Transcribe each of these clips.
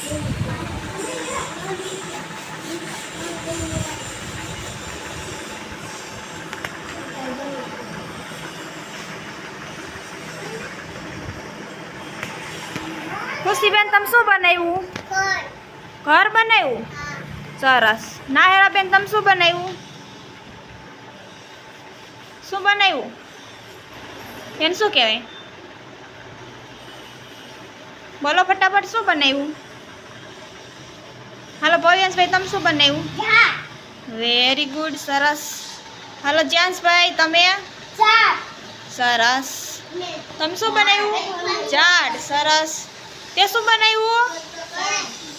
ખુશીબેન તમે શું બનાવ્યું? ઘર. બનાવ્યું? સરસ. ના હેરાબેન તમે શું બનાવ્યું? શું બનાવ્યું? એને શું કહેવાય? બોલો ફટાફટ શું બનાવ્યું? હાલો ભવ્યાંશભાઈ તમે શું બનાવ્યું વેરી ગુડ સરસ હાલો જ્યાંશભાઈ તમે સરસ તમે શું બનાવ્યું ઝાડ સરસ તે શું બનાવ્યું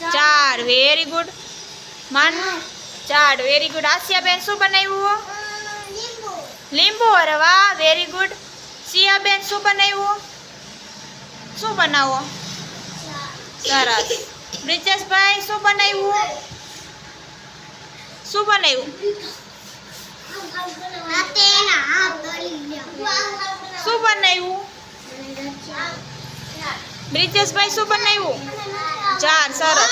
ઝાડ વેરી ગુડ માન ઝાડ વેરી ગુડ આસિયાબેન શું બનાવ્યું લીંબુ અરે વાહ વેરી ગુડ સિયાબેન શું બનાવ્યું શું બનાવો સરસ બ્રિજેશભાઈ શું બનાવ્યું? શું બનાવ્યું? શું બનાવ્યું? બ્રિજેશભાઈ શું બનાવ્યું? ચાર સરસ.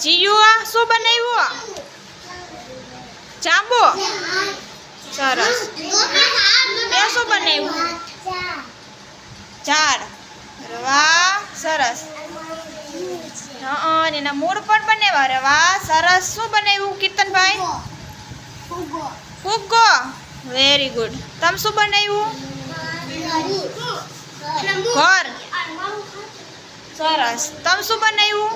જીયુ શું બનાવ્યું? જાંબુ. સરસ. બે શું બનાવ્યું? ઝાડ અરે વાહ સરસ અને એના મૂળ પણ બનાવ્યા? રવા, સરસ. શું બનાવ્યું કીર્તનભાઈ? ફુગ્ગો. વેરી ગુડ તમે શું બનાવ્યું? ઘર. સરસ. તમે શું બનાવ્યું?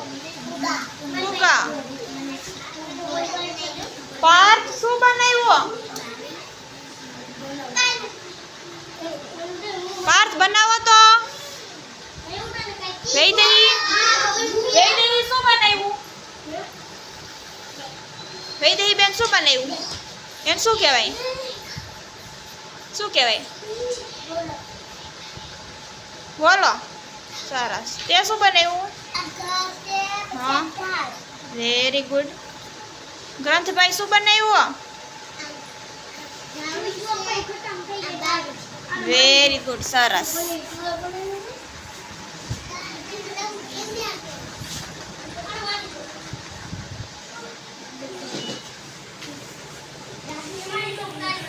ફુગ્ગા. પાર્ક શું બનાવ્યું? પાર્થ બનાવો તો. વૈદેહી વૈદેહી શું બનાવ્યું વૈદેહી બેન શું બનાવ્યું એને શું કહેવાય શું કહેવાય બોલો સરસ તે શું બનાવ્યું હા વેરી ગુડ ગ્રંથભાઈ શું બનાવ્યું વેરી ગુડ સરસ